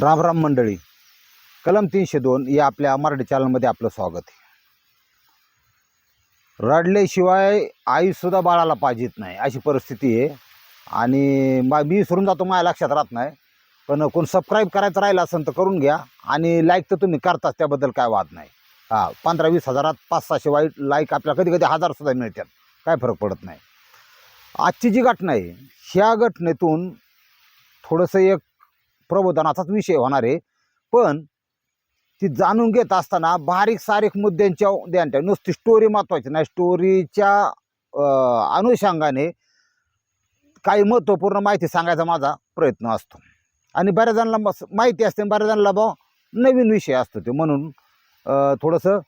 राम राम मंडळी. कलम तीनशे दोन या आपल्या मराठी चॅनलमध्ये आपलं स्वागत आहे. रडल्याशिवाय आईसुद्धा बाळाला पाहिजेत नाही अशी परिस्थिती आहे. आणि मा मी विसरून जातो माझ्या लक्षात राहत नाही. पण कोण सबस्क्राईब करायचं राहिलं असेल तर करून घ्या. आणि लाईक तर तुम्ही करताच त्याबद्दल काय वाद नाही. हां पंधरा वीस हजारात पाच सहाशे वाईट लाईक आपल्याला कधी कधी हजारसुद्धा मिळतात. काय फरक पडत नाही. आजची जी घटना आहे ह्या घटनेतून थोडंसं एक प्रबोधनाचाच विषय होणार आहे. पण ती जाणून घेत असताना बारीक सारीक मुद्द्यांच्या द्यांच्या नुसती स्टोरी महत्त्वाची नाही. स्टोरीच्या अनुषंगाने काही महत्त्वपूर्ण माहिती सांगायचा माझा प्रयत्न असतो. आणि बऱ्याच जणांना माहिती असते. बऱ्याच जणांना बा नवीन विषय असतो ते. म्हणून थोडंसं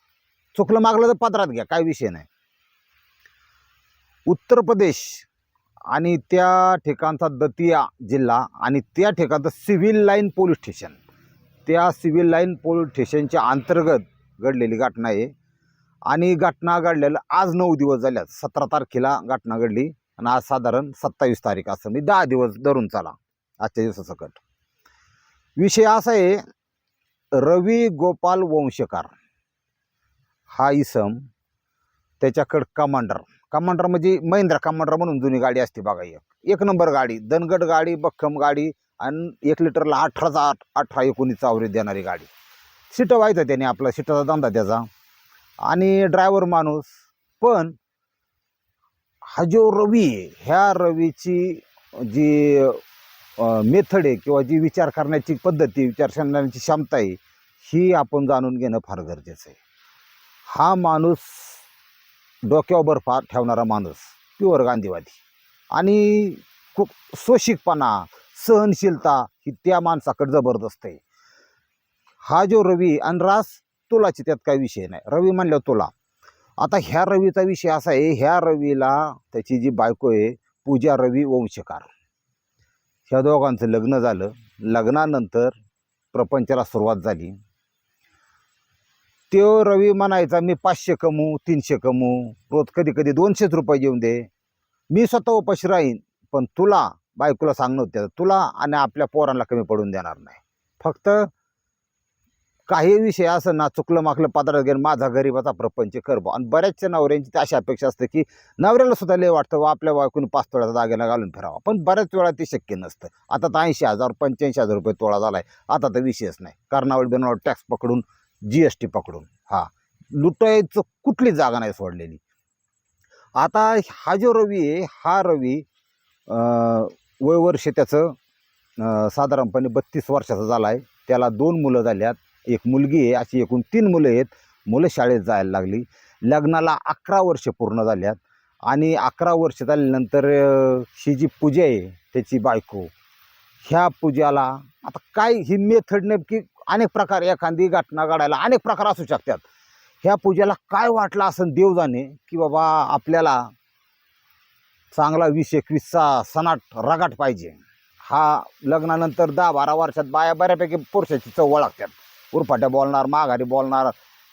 चुकलं मागलं तर पदरात घ्या. काय विषय नाही. उत्तर प्रदेश आणि त्या ठिकाणचा दतिया जिल्हा आणि त्या ठिकाणचं सिव्हिल लाईन पोलीस स्टेशन. त्या सिव्हिल लाईन पोलीस स्टेशनच्या अंतर्गत घडलेली घटना आहे. आणि घटना घडलेलं आज नऊ दिवस झाल्यात. सतरा तारखेला घटना घडली आणि आज साधारण सत्तावीस तारीख असं म्हणजे दहा दिवस धरून चला. आजच्या दिवसासकट. विषय असा आहे रवी गोपाल वंशकार हा इसम त्याच्याकडं कमांडर कमांडर म्हणजे महिंद्रा कमांडर म्हणून जुनी गाडी असते बघा एक. एक नंबर गाडी दनगट गाडी बक्कम गाडी आणि एक लिटरला अठराचा आठ अठरा एकोणीसचा आवरेज देणारी गाडी. सीटं व्हायचं त्याने आपला सीटाचा धंदा त्याचा. आणि ड्रायव्हर माणूस पण हा जो रवी आहे ह्या रवीची जी मेथड आहे किंवा जी विचार करण्याची पद्धती विचार करण्याची क्षमता आहे ही आपण जाणून घेणं फार गरजेचं आहे. हा माणूस डोक्यावर बर्फा ठेवणारा माणूस प्युअर गांधीवादी. आणि खूप सोशिकपणा सहनशीलता ही त्या माणसाकडे जबरदस्त आहे. हा जो रवी आणि रास तुलाची त्यात काही विषय नाही. रवी म्हणल्यावर तुला. आता ह्या रवीचा विषय असा आहे ह्या रवीला त्याची जी बायको आहे पूजा रवी वंशकार. ह्या दोघांचं लग्न झालं. लग्नानंतर प्रपंचाला सुरुवात झाली. तो रवी म्हणायचा मी पाचशे कमवू तीनशे कमवू रोज कधी कधी दोनशेच रुपये येऊन दे. मी स्वतः उपाशी राहीन पण तुला बायकोला सांगणं होतं तुला आणि आपल्या पोरांना कमी पडून देणार नाही. फक्त काही विषय असं ना चुकलं माकलं पदार्थ घेऊन माझा गरीबाचा प्रपंच करबो आणि बऱ्याचशा नवऱ्यांची ती अशी अपेक्षा असते की नवऱ्याला सुद्धा लय वाटतं व आपल्या बायकोने पाच तोळ्याचा दागिना घालून फिरावा. पण बऱ्याच वेळा ते शक्य नसतं. आता तर ऐंशी हजार पंच्याऐंशी हजार रुपये तोळा झाला आहे आता तर विषयच नाही. कर्नावळ बिनावळ टॅक्स पकडून जी एस टी पकडून. हा. लुटायचं कुठली जागा नाही सोडलेली. आता हा जो रवी आहे हा रवी वयवर्ष त्याचं साधारणपणे बत्तीस वर्षाचा झाला आहे त्याला दोन मुलं झाल्यात. एक मुलगी आहे अशी एकूण तीन मुलं आहेत. मुलं शाळेत जायला लागली. लग्नाला अकरा वर्ष पूर्ण झाल्यात. आणि अकरा वर्ष झाल्यानंतर ही जी पूजा आहे त्याची बायको ह्या पूजाला आता काय ही मेथड नेमकी अनेक प्रकार एखादी घटना घडायला अनेक प्रकार असू शकतात. ह्या पूजेला काय वाटलं असं देव जाणे की बाबा आपल्याला चांगला वीस एकवीसचा सनाट रगाट पाहिजे. हा लग्नानंतर दहा बारा वर्षात बाया बऱ्यापैकी पुरुषाची चव लागतात उरफाट्या बोलणार माघारी बोलणार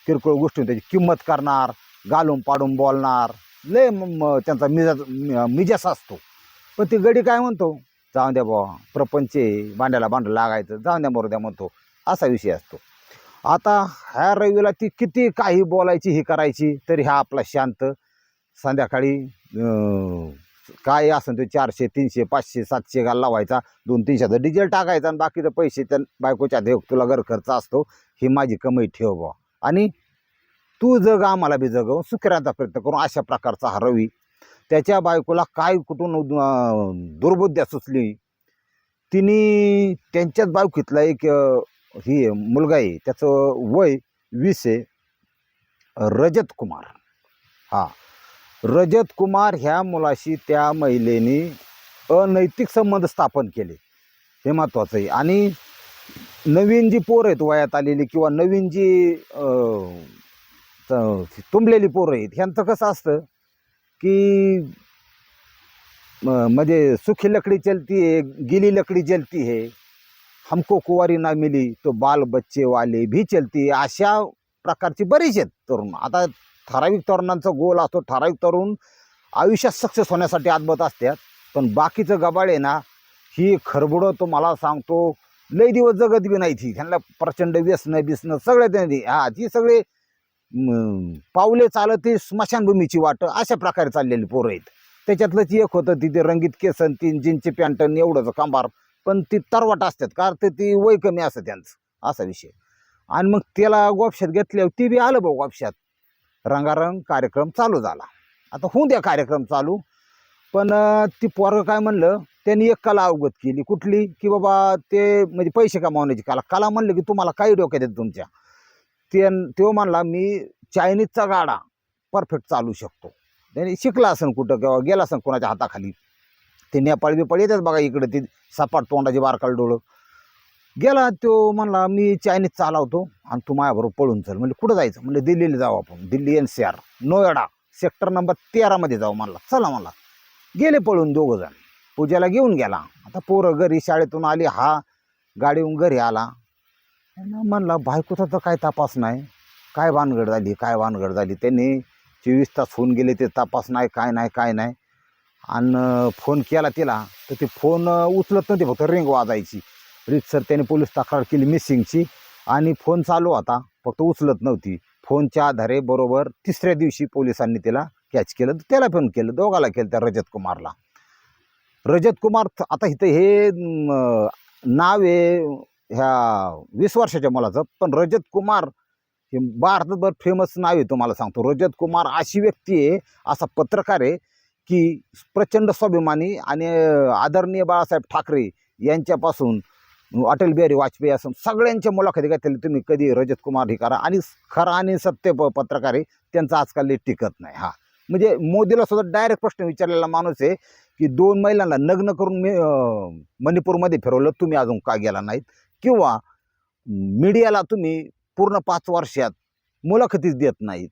किरकोळ गोष्टी त्याची किंमत करणार घालून पाडून बोलणार. लय त्यांचा मिजाज मिजास असतो. पण ती गडी काय म्हणतो? जाऊन द्या बुवा प्रपंच बांड्याला भांड्याला भांडं लागायचं. जाऊन द्या मरू द्या म्हणतो. असा विषय असतो. आता ह्या रवीला ती किती काही बोलायची ही करायची तरी हा आपला शांत. संध्याकाळी काय असेल ते चारशे तीनशे पाचशे सातशे गाल लावायचा. दोन तीनशेचा डिझेल टाकायचा आणि बाकीचं पैसे त्या बायकोच्या देव तुला घर खर्च असतो. ही माझी कमाई ठेव बा आणि तू जग आम्हाला बी जगव. सुखराचा प्रयत्न करून अशा प्रकारचा हा रवी. त्याच्या बायकोला काय कुठून अं, दुर्बुद्ध्या सुचली? तिने त्यांच्याच बायकोतला एक ही मुलगा आहे त्याचं वय वीस आहे. रजत कुमार. हा. रजत कुमार ह्या मुलाशी त्या महिलेने अनैतिक संबंध स्थापन केले. हे महत्त्वाचं आहे. आणि नवीन जी पोरं आहेत वयात आलेली किंवा नवीन जी तुंबलेली पोरं आहेत ह्यांचं कसं असतं की म्हणजे सुखी लकडी चलती आहे गिली लकडी जलती आहे. हमको कुवारी ना मिली तो बाल बच्चे वाले भी चलती. अशा प्रकारची बरीच आहेत तरुण. आता ठराविक तरुणांचा गोल असतो. ठराविक तरुण आयुष्यात सक्सेस होण्यासाठी आदबत असतात. पण बाकीचं गबाळ आहे ना ही खरबुडं तो मला सांगतो लई दिवस जगत बी नाही ती त्यांना प्रचंड व्यसनं बिसणं सगळं त्यांनी हा ती सगळे पावले चालत ते स्मशानभूमीची वाट. अशा प्रकारे चाललेली पोरं आहेत. त्याच्यातलंच एक होतं तिथे रंगीत केसन तीन जीनचे पॅन्टन एवढंच. कांबार पण ती तरवाट असतात कारण ते ती वय कमी असतं त्यांचं असा विषय. आणि मग त्याला गोपशात घेतल्यावर ती बी आलं भाऊ गोपशात. रंगारंग कार्यक्रम चालू झाला. आता होऊ द्या कार्यक्रम चालू. पण ती पोरं काय म्हणलं त्यांनी एक कला अवगत केली. कुठली? की बाबा ते म्हणजे पैसे कमावण्याची कला. कला म्हणलं की तुम्हाला काही डोक्यात येतं तुमच्या. ते तो म्हणला मी चायनीजचा गाडा परफेक्ट चालू शकतो. त्याने शिकला असेल कुठं किंवा गेला असेल कोणाच्या हाताखाली. ते नेपाळ बिपाळ येतात बघा इकडे ती सपाट तोंडाची बारकाल डोळं. गेला तो म्हणला मी चायनीज चालवतो आणि तू माझ्याबरोबर पळून चल. म्हणजे कुठं जायचं? म्हणजे दिल्लीला जाऊ आपण. Delhi N C R Noida sector number तेरामध्ये जाऊ म्हणला. चला म्हणला. गेले पळून दोघं जण. पूजेला घेऊन गेला. आता पोरं घरी शाळेतून आली हा गाडीहून घरी आला. म्हणला बायकोचा तर काय तपास नाही. काय भानगड झाली काय भानगड झाली? त्यांनी चोवीस तास होऊन गेले ते तपास नाही काय नाही काय नाही. आणि फोन केला तिला तर ते फोन उचलत नव्हते फक्त रिंग वाजायची. रितसर त्याने पोलीस तक्रार केली मिसिंगची आणि फोन चालू होता फक्त उचलत नव्हती. फोनच्या आधारे बरोबर तिसऱ्या दिवशी पोलिसांनी त्याला कॅच केलं तर त्याला पण केलं दोघाला केलं त्या रजत कुमारला. रजत कुमार आता इथं हे नाव आहे ह्या वीस वर्षाच्या मुलाचं पण रजत कुमार हे भारतभर फेमस नाव आहे तुम्हाला सांगतो. रजत कुमार अशी व्यक्ती आहे असा पत्रकार आहे की प्रचंड स्वाभिमानी आणि आदरणीय बाळासाहेब ठाकरे यांच्यापासून अटल बिहारी वाजपेयी असं सगळ्यांच्या मुलाखती घेतलेली तुम्ही कधी रजत कुमार हे करा आणि खरा आणि सत्य प पत्रकार आहे त्यांचं आजकाल लई टिकत नाही. हा. म्हणजे मोदीला सुद्धा डायरेक्ट प्रश्न विचारलेला माणूस आहे की दोन महिलांना नग्न करून मी मणिपूरमध्ये फिरवलं तुम्ही अजून का गेला नाहीत? किंवा मीडियाला तुम्ही पूर्ण पाच वर्षात मुलाखतीच देत नाहीत.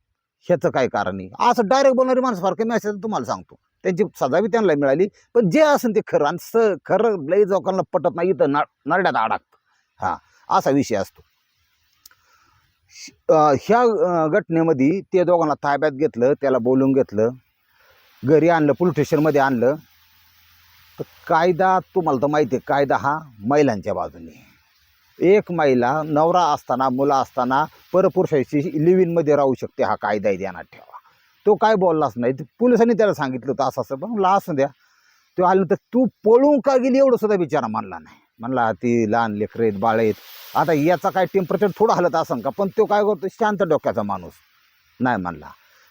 ह्याचं काय कारण आहे? असं डायरेक्ट बोलणारी माणसं फार कमी असेल तुम्हाला सांगतो. त्यांची सजावी त्यांना मिळाली. पण जे असेल ते खरं आणि स खरं लई लोकांना पटत नाही तर न नरड्यात अडकतं हा असा विषय असतो. ह्या घटनेमध्ये ते दोघांना ताब्यात घेतलं त्याला बोलून घेतलं घरी आणलं पोलीस स्टेशनमध्ये आणलं. तर कायदा तुम्हाला तर माहिती आहे कायदा हा महिलांच्या बाजूने एक महिला नवरा असताना मुलं असताना परपुरुषाशी लिव्हिनमध्ये राहू शकते हा कायदा ध्यानात ठेवा. तो काय बोललाच नाही. ते पोलिसांनी त्याला सांगितलं होतं असं असं. पण लास असं द्या. तो आल्यानंतर तू पळून का गेली एवढं सुद्धा बिचारा मानला नाही. म्हणला ती लहान लेकर आहेत बाळ आहेत. आता याचा काय टेम्परेचर थोडं हलत असं का? पण तो काय करतो शांत डोक्याचा माणूस. नाही म्हणला.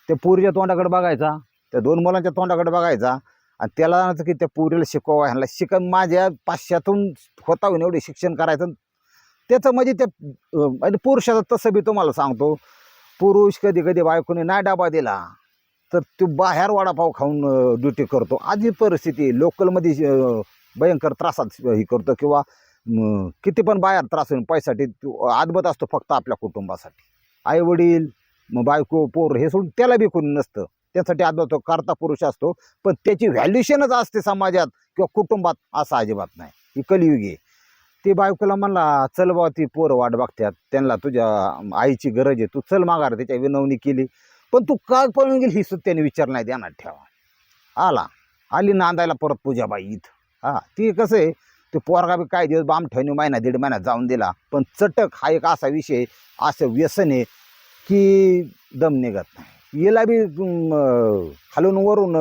ते पुरीच्या तोंडाकडे बघायचा त्या दोन मुलांच्या तोंडाकडे बघायचा आणि त्याला म्हणायचं की त्या पुरीला शिकवा ह्याला शिकन माझ्या पाचशेतून होता होईन एवढे शिक्षण करायचं. त्याचं म्हणजे त्या पुरुषाचं तसं बी तुम्हाला सांगतो. पुरुष कधी कधी बायकोने नाही डाबा दिला. तर तो बाहेर वडापाव खाऊन ड्युटी करतो. आधी परिस्थिती लोकलमध्ये भयंकर त्रासात हे करतो किंवा किती पण बाहेर त्रास होईल पैसाठी तो आदबत असतो फक्त आपल्या कुटुंबासाठी. आई वडील मग बायको पोर हे सोडून त्याला बी कोणी नसतं. त्यासाठी आदबत करता पुरुष असतो. पण त्याची व्हॅल्युशनच असते समाजात किंवा कुटुंबात असं अजिबात नाही. ही कलियुगी आहे. ती बायकोला म्हणला चल बा ती पोरं वाट बघतात. त्यांना तुझ्या आईची गरज आहे. तू चल माघार. त्याच्या विनवणी केली. पण तू का पळून गेली ही सुद्धा विचार नाही ध्यानात ठेवा. आला. आली नांदायला परत पूजाबाई इथं. हा ती कसं आहे ते पोरगा बी काय दिवस बाम ठेवणे महिना दीड महिना जाऊन दिला. पण चटक हा एक असा विषय असं व्यसन आहे की दम निघत नाही. याला बी खालून वरून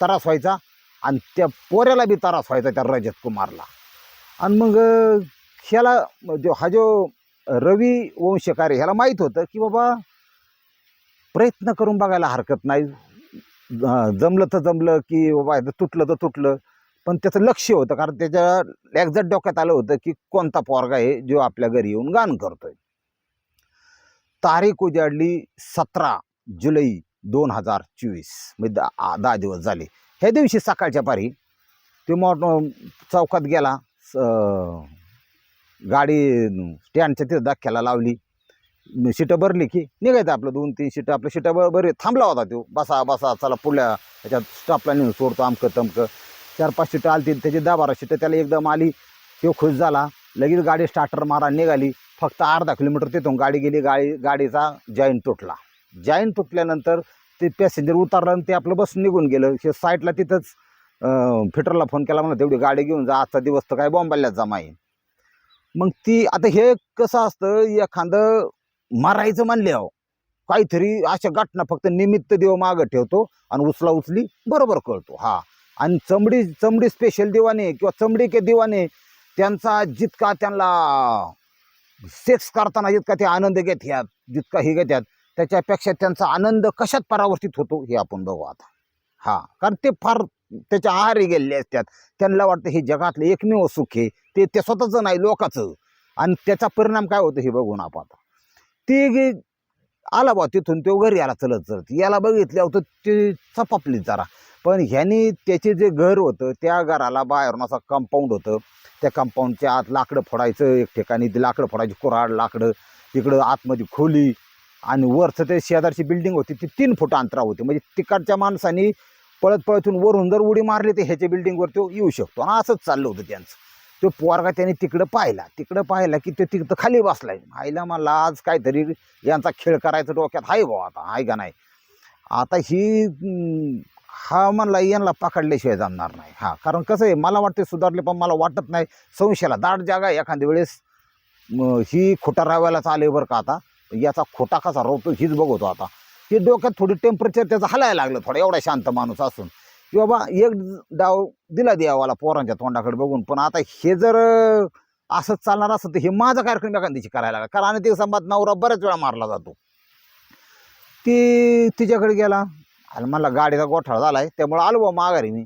त्रास व्हायचा आणि त्या पोऱ्याला बी त्रास व्हायचा त्या रजत कुमारला. आणि मग ह्याला जो हा जो रवी वंशकार ह्याला माहीत होतं की बाबा प्रयत्न करून बघायला हरकत नाही. जमलं तर जमलं की बाबा तुटलं तर तुटलं. पण त्याचं लक्ष होतं कारण त्याच्या एक्झॅक्ट डोक्यात आलं होतं की कोणता पोरगा आहे जो आपल्या घरी येऊन गाण करतोय. तारीख उजाडली सतरा जुलै दोन हजार चोवीस. म्हणजे दहा दहा दिवस झाले. ह्या दिवशी सकाळच्या पारी तो मोठ चौकात गेला. स- गाडी स्टँडच्या तिथं धक्क्याला लावली. शिटं भरली की निघायचं आपलं दोन तीन शिटं आपलं शिटं बर बरे थांबला होता तो. बसा बसा चला पुढल्या ह्याच्यात स्टॉपला नेऊन सोडतो आमकं तमकं. चार पाच शिटं आलतील त्याची दहा बारा शिटं त्याला एकदम आली. तो खुश झाला. लगेच गाडी स्टार्टर मारा निघाली. फक्त अर्धा किलोमीटर तिथून गाडी गेली. गाडी गाडीचा जॉईंट तुटला. जॉईंट तुटल्यानंतर ते पॅसेंजर उतरलं आणि ते आपलं बस निघून गेलं. हे साईडला तिथंच फिटरला फोन केला म्हणा तेवढी गाडी घेऊन जा. आजचा दिवस तर काय बॉम्बाल्यात जमा येईल मग ती आता हे कसं असतं एखादं मारायचं म्हणल्यावर काहीतरी अशा घटना फक्त निमित्त देव मागं ठेवतो आणि उचला उचली बरोबर कळतो. हा. आणि चमडी चमडी स्पेशल दिवाने किंवा चमडी के दिवाने त्यांचा जितका त्यांना सेक्स करताना जितका ते आनंद घेतात जितका हे घेतात त्याच्यापेक्षा त्यांचा आनंद कशात परावर्तित होतो हे आपण बघू आता. हा. कारण ते फार त्याच्या आहारी गेलेले असतात. त्यांना वाटतं हे जगातलं एकमेव सुख आहे. ते ते स्वतःचं नाही लोकाचं. आणि त्याचा परिणाम काय होतो हे बघून आपण आता. ते आला बा तिथून तो घरी आला चलत चलत. याला बघितल्या होतं ते चपापली जरा. पण ह्याने त्याचे जे घर होतं त्या घराला बाहेरून असं कंपाऊंड होतं. त्या कंपाऊंडच्या आत लाकडं फोडायचं एक ठिकाणी ते लाकडं फोडायची कुऱ्हाड लाकडं तिकडं आतमध्ये खोली आणि वरचं ते शेजारची बिल्डिंग होती ती तीन फूट अंतरा होती. म्हणजे तिकडच्या माणसानी पळत पळतून वरून जर उडी मारली तर ह्याच्या बिल्डिंगवर तो येऊ शकतो. आणि असंच चाललं होतं त्यांचं. तो पोरगा त्याने तिकडं पाहिला. तिकडं पाहिला की तो तिकडं खाली बसलाय. आईला मला आज काहीतरी यांचा खेळ करायचा डोक्यात आहे भाऊ आता आहे का नाही? आता ही हा म्हणला यांना पकडल्याशिवाय जमणार नाही. हा कारण कसं आहे मला वाटते सुधारले पण मला वाटत नाही संशयाला दाट जागा एखाद्या वेळेस ही खोटा रावायलाच आले बरं का आता. याचा खोटा कसा राहतो हीच बघतो आता. ते डोक्यात थोडी टेम्परेचर त्याचं हलायला लागलं थोडा एवढा शांत माणूस असून. की बाबा एक डाव दिला द्यावाला पोरांच्या तोंडाकडे बघून पण आता हे जर असंच चालणार असं तर हे माझा कार्यक्रम एखाद्याची करायला लागला. कारण ते संबाद नवरा बऱ्याच वेळा मारला जातो. ती तिच्याकडे गेला. आणि मला गाडीचा गोठाळा आहे त्यामुळं आलो बा माघारी मी.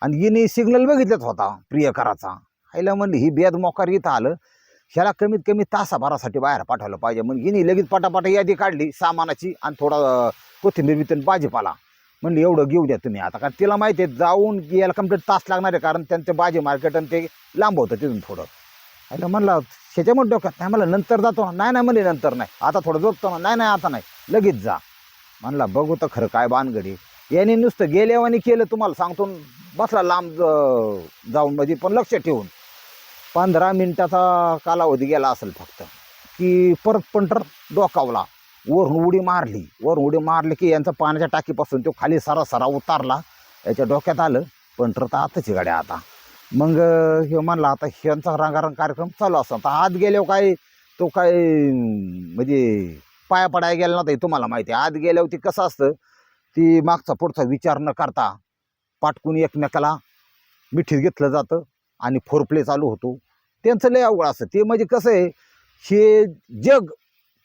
आणि हिने सिग्नल बघितलाच होता प्रियकराचा. आईला म्हणली ही बेद मोकार इथं आलं. ह्याला कमीत कमी तासाभरासाठी बाहेर पाठवलं पाहिजे. मग हिने लगेच पटापटा यादी काढली सामानाची आणि थोडा कोथिंबीर बिथून भाजीपाला. म्हणलं एवढं घेऊ द्या तुम्ही. आता कारण तिला माहिती आहे जाऊन यायला कंप्लीट तास लागणार आहे कारण त्यांचं बाजी मार्केट आणि ते लांब होतं तिथून थोडं. आईला म्हणलं शेच्यामध्ये डोक्यात नाही. मला नंतर जातो ना. नाही नाही म्हणले नंतर नाही. आता थोडं जोपतो ना. नाही नाही आता नाही. लगेच जा. म्हणला बघू तर खरं काय बानगडी याने नुसतं गेल्यावानी केलं तुम्हाला सांगतो बसला लांब जाऊन म्हणजे पण लक्ष ठेवून. पंधरा मिनटाचा कालावधी गेला असेल फक्त. की परत पंटर डोकावला. वरून उडी मारली. वरून उडी मारली की यांचा पाण्याच्या टाकीपासून तो खाली सरा सरा उतारला. याच्या डोक्यात आलं पण तर आताची गाड्या आता. मग हे म्हणला आता ह्यांचा रंगारंग कार्यक्रम चालू असतो आता आत गेल्यावर काय तो काय म्हणजे पाया पडायला गेला नव्हता तुम्हाला माहिती आहे. आत गेल्यावर ती कसं असतं ती मागचा पुढचा विचार न करता पाटकून एकमेकाला मिठीत घेतलं जातं आणि फोरप्ले चालू होतो. त्यांचं लय अवघड असतं. ते म्हणजे कसं आहे हे जग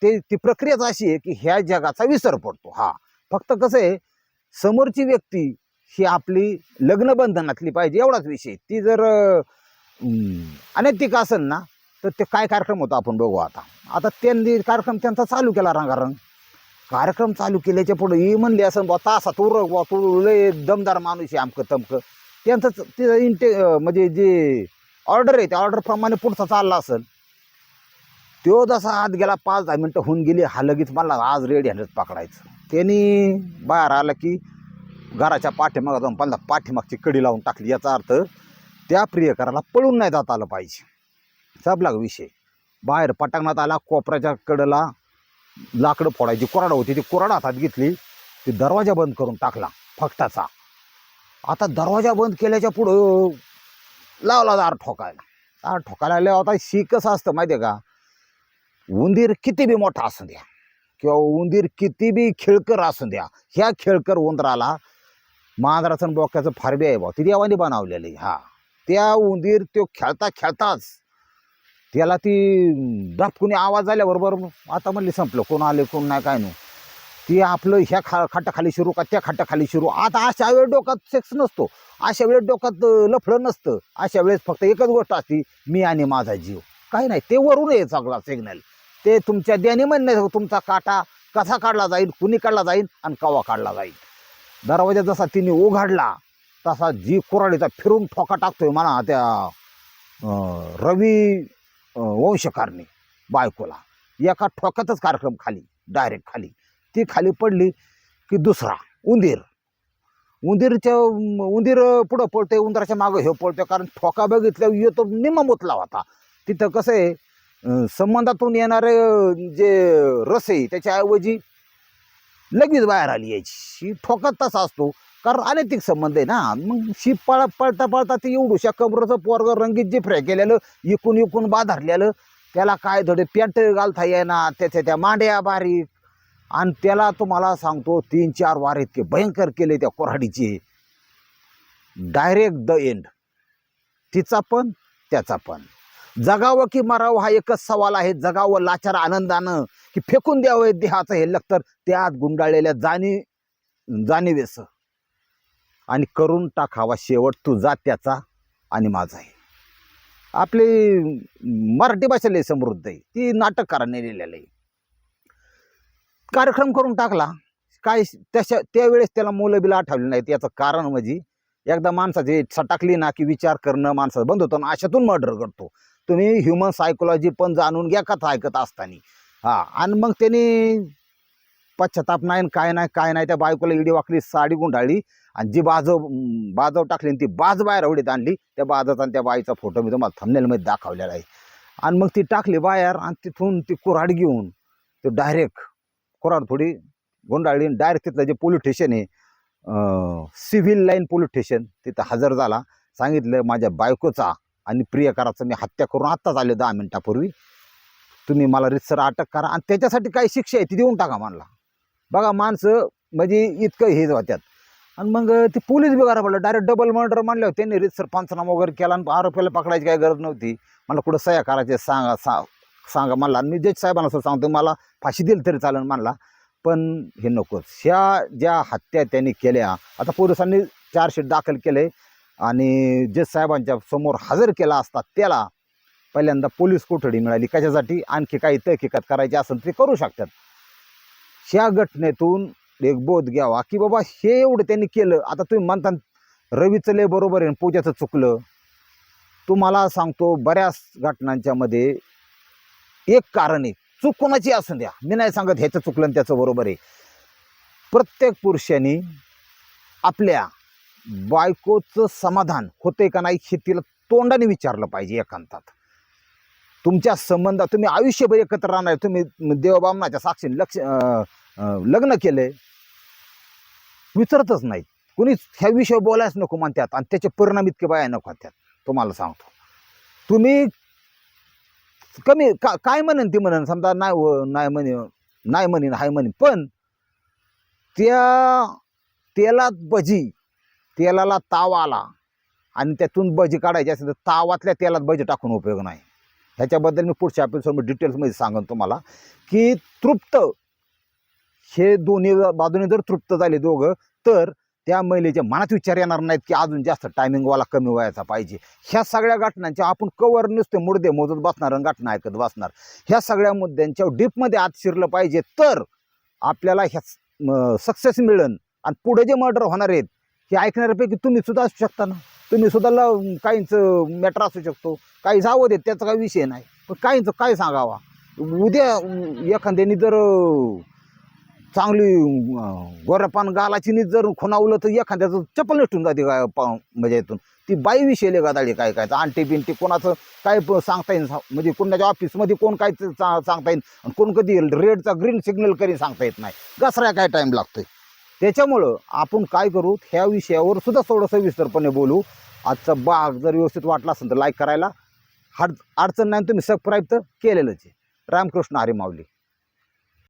ते ती प्रक्रियाच अशी आहे की ह्या जगाचा विसर पडतो. हा. फक्त कसं आहे समोरची व्यक्ती ही आपली लग्नबंधनातली पाहिजे एवढाच विषय. ती जर अनैतिक असेल ना तर ते काय कार्यक्रम होतो आपण बघू आता. आता त्यांनी कार्यक्रम त्यांचा चालू केला रंगारंग. कार्यक्रम चालू केल्याच्या पुढं ही म्हणली असं बा तासात उरक बा तू लय दमदार माणूस आहे आमकं तमकं. त्यांचं तिचं इंटे म्हणजे जे ऑर्डर आहे त्या ऑर्डरप्रमाणे पुढचा चालला असेल तो जसा आत गेला पाच दहा मिनटं होऊन गेली हा लगेच मला आज रेड हँडच पकडायचं. त्यांनी बाहेर आलं की घराच्या पाठीमागा जाऊन पहिला पाठीमागची कडी लावून टाकली. याचा अर्थ त्या प्रियकराला पळून नाही जात आलं पाहिजे. सबला विषय. बाहेर पटांगणात आला कोपऱ्याच्या कडला लाकडं फोडायची कोराड होती ती कोराड हातात घेतली ती दरवाजा बंद करून टाकला फकटाचा. आता दरवाजा बंद केल्याच्या पुढं लावला दार ठोकायला. दार ठोकायला लागल्या आता शी कसं असतं माहिती आहे का? उंदीर किती बी मोठा असू द्या किंवा उंदीर किती बी खेळकर असू द्या ह्या खेळकर उंदराला मांजराचं बोक्याचं फारबी आहे बा ती देवाने बनवलेली हा. त्या उंदीर तो खेळता खेळताच त्याला ती दापकुनी आवाज आल्याबरोबर आता म्हणली संपलं. कोण आले कोण नाही काय नाही. ती आपलं ह्या खा खाटाखाली शिरू का त्या खाटाखाली शिरू. आता अशा वेळेस डोक्यात सेक्स नसतो. अशा वेळेस डोक्यात लफडं नसतं. अशा वेळेस फक्त एकच गोष्ट असती मी आणि माझा जीव. काही नाही ते वरून आहे सगळा सिग्नल ते तुमच्या द्याने म्हणणे तुमचा काटा कसा काढला जाईल कुणी काढला जाईल आणि कवा काढला जाईल. दरवाजा जसा तिने उघडला तसा जी कुराडीचा फिरून ठोका टाकतोय म्हणा त्या रवी वंशकारने बायकोला. एका ठोक्यातच कार्यक्रम खाली डायरेक्ट खाली. ती खाली पडली की दुसरा उंदीर. उंदीरच्या उंदीर पुढं पळतोय उंदराच्या मागं हे पळतोय कारण ठोका बघितल्यावर येतो निम्मा मुतला होता. तिथं कसं आहे संबंधातून येणारे जे रस आहे त्याच्याऐवजी लगेच बाहेर आली यायची. ठोकत तसा असतो कारण अनैतिक संबंध आहे ना. मग शी पळ पळता पळता ते एवढूशा कमरचं पोरग रंगीत जे फ्रे केलेलं इकून इकून बाधारलेलं त्याला काय थोडे पॅन्ट घालता येणार त्याच्या त्या मांड्या बारीक. आणि त्याला तुम्हाला सांगतो तीन चार वार इतके भयंकर केले त्या कोराडीचे डायरेक्ट द एंड तिचा पण त्याचा पण. जगावं की मरावं हा एकच सवाल आहे. जगावं लाचार आनंदानं की फेकून द्यावं देहाचं हे लक्तर त्यात गुंडाळलेल्या जाणी जाणीवेस. आणि करून टाकावा शेवट तुझा त्याचा आणि माझा आहे. आपली मराठी भाषा लय समृद्ध आहे. ती नाटककारांनी लिहिलेलं आहे. कार्यक्रम करून टाकला. काय तशा त्यावेळेस त्याला मुलं बिला आठवली नाहीत. याचं कारण म्हणजे एकदा माणसाची सटाकली ना की विचार करणं माणसाचं बंद होतं आणि अशातून मर्डर करतो. तुम्ही ह्युमन सायकोलॉजी पण जाणून घ्या कथा ऐकत असताना. हा आणि मग त्यांनी पश्चाताप नाही काय नाही काय नाही त्या बायकोला इडी वाकली साडी गुंडाळली आणि जी बाजव बाजव टाकली आणि ती बाज बाहेर आवडीत आणली. त्या बाजाचा आणि त्या बाईचा फोटो मी तुम्हाला थंबनेलमध्ये दाखवलेला आहे. आणि मग ती टाकली बाहेर आणि तिथून ती कुऱ्हाड घेऊन तो डायरेक्ट कुऱ्हाड थोडी गुंडाळली डायरेक्ट तिथलं जे पोलीस स्टेशन आहे सिव्हिल लाईन पोलीस स्टेशन तिथं हजर झाला. सांगितलं माझ्या बायकोचा आणि प्रियकराचं मी हत्या करून आत्ताच आले दहा मिनटापूर्वी. तुम्ही मला रितसर अटक करा आणि त्याच्यासाठी काही शिक्षा आहे ती देऊन टाका म्हणला बघा माणसं म्हणजे इतकं हे होत्यात. आणि मग ते पोलीस बी पडलं. डायरेक्ट डबल मर्डर म्हणल्यावर त्यांनी रितसर पंचनामा वगैरे केला आणि आरोपीला पकडायची काही गरज नव्हती. मला कुठं सह्या करायचे सांगा सा सांगा म्हणला. आणि मी जज साहेबांना असं सांगतो मला फाशी दिली तरी चालेल म्हणला. पण हे नकोच. ह्या ज्या हत्या त्यांनी केल्या आता पोलिसांनी चार्जशीट दाखल केले आणि जे साहेबांच्या समोर हजर केला असता त्याला पहिल्यांदा पोलीस कोठडी मिळाली. कशासाठी? आणखी काही तहकीकात करायची असेल ते करू शकतात. ह्या घटनेतून एक बोध घ्यावा की बाबा हे एवढं त्यांनी केलं. आता तुम्ही म्हणता रवीचं लय बरोबर आहे आणि पूजाचं चुकलं. तुम्हाला सांगतो बऱ्याच घटनांच्या मध्ये एक कारण आहे. चूक कोणाची असून द्या. मी नाही सांगत ह्याचं चुकलं आणि त्याचं बरोबर आहे. प्रत्येक पुरुषांनी आपल्या बायकोचं समाधान होतंय का नाही हे तिला तोंडाने विचारलं पाहिजे एकांतात. तुमच्या संबंधात तुम्ही आयुष्यभर एकत्र राहणार तुम्ही देवबामनाच्या साक्षीने लक्ष लग्न केलंय. विचारतच नाही कुणीच ह्या विषय बोलायच नको म्हणतात आणि त्याचे परिणाम इतके भयानक होत्यात तुम्हाला सांगतो. तुम्ही कमी का काय म्हणेन ती म्हणेन? समजा नाही व नाही म्हणे नाही म्हणेन हाय म्हणेन पण त्या तेलात भजी तेलाला ताव आला आणि त्यातून भजी काढायची असेल तर तावातल्या तेलात भजी टाकून उपयोग नाही. ह्याच्याबद्दल मी पुढच्या एपिसोडमध्ये डिटेल्समध्ये सांगेन तुम्हाला की तृप्त हे दोन्ही बाजूने जर तृप्त झाले दोघं तर त्या महिलेच्या मनात विचार येणार नाहीत की अजून जास्त टायमिंगवाला कमी व्हायचा पाहिजे. ह्या सगळ्या घटनांच्या आपण कवर नुसते मुडदे मोजत बसणार आणि घटना ऐकत बसणार. ह्या सगळ्या मुद्द्यांच्या डीपमध्ये आत शिरलं पाहिजे तर आपल्याला ह्या सक्सेस मिळेल. आणि पुढे जे मर्डर होणार आहेत हे ऐकणाऱ्यापैकी तुम्ही सुद्धा असू शकता ना. तुम्ही सुद्धा ल- काहींचं मॅटर असू शकतो. काही जावं देत त्याचा काही विषय नाही. पण काहींचं काय सांगावा? उद्या एखाद्यानी एखाद्याने जर चांगली गोरपान गालाची जर खुणावलं तर एखाद्याचं चप्पल निष्ठून जाते काय म्हणजे यातून ती बाई विषय गादाळी काय काय. आंटी बिंटी कोणाचं काय सांगता येईल म्हणजे कोणाच्या ऑफिसमध्ये कोण काय सांगता येईल आणि कोण कधी रेडचा ग्रीन सिग्नल करी सांगता येत नाही. घसऱ्या काय टाईम लागतोय? त्याच्यामुळं आपण काय करू ह्या विषयावर सुद्धा थोडं सविस्तरपणे बोलू. आजचा बाग जर व्यवस्थित वाटला असेल तर लाईक करायला. हड अडचण नाही तुम्ही सबस्क्राईब तर केलेलंच आहे. रामकृष्ण हरी माऊली.